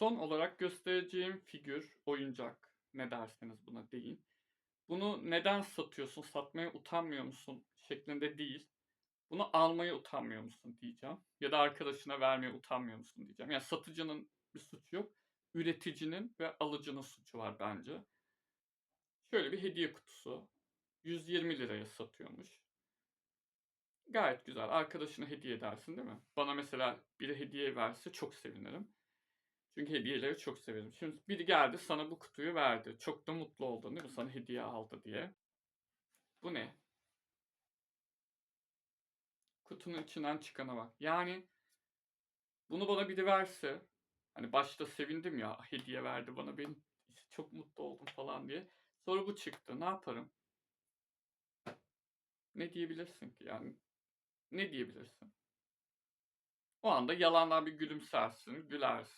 Son olarak göstereceğim figür, oyuncak ne derseniz buna deyin. Bunu neden satıyorsun, satmaya utanmıyor musun şeklinde değil. Bunu almaya utanmıyor musun diyeceğim. Ya da arkadaşına vermeye utanmıyor musun diyeceğim. Yani satıcının bir suçu yok. Üreticinin ve alıcının suçu var bence. Şöyle bir hediye kutusu. 120 liraya satıyormuş. Gayet güzel. Arkadaşına hediye edersin değil mi? Bana mesela biri hediye verse çok sevinirim. Çünkü hediyeleri çok severim. Şimdi biri geldi sana bu kutuyu verdi. Çok da mutlu oldun değil mi? Sana hediye aldı diye. Bu ne? Kutunun içinden çıkana bak. Yani bunu bana biri verse hani başta sevindim ya hediye verdi bana ben çok mutlu oldum falan diye. Sonra bu çıktı. Ne yaparım? Ne diyebilirsin ki yani? Ne diyebilirsin? O anda yalandan bir gülümsersin, gülersin.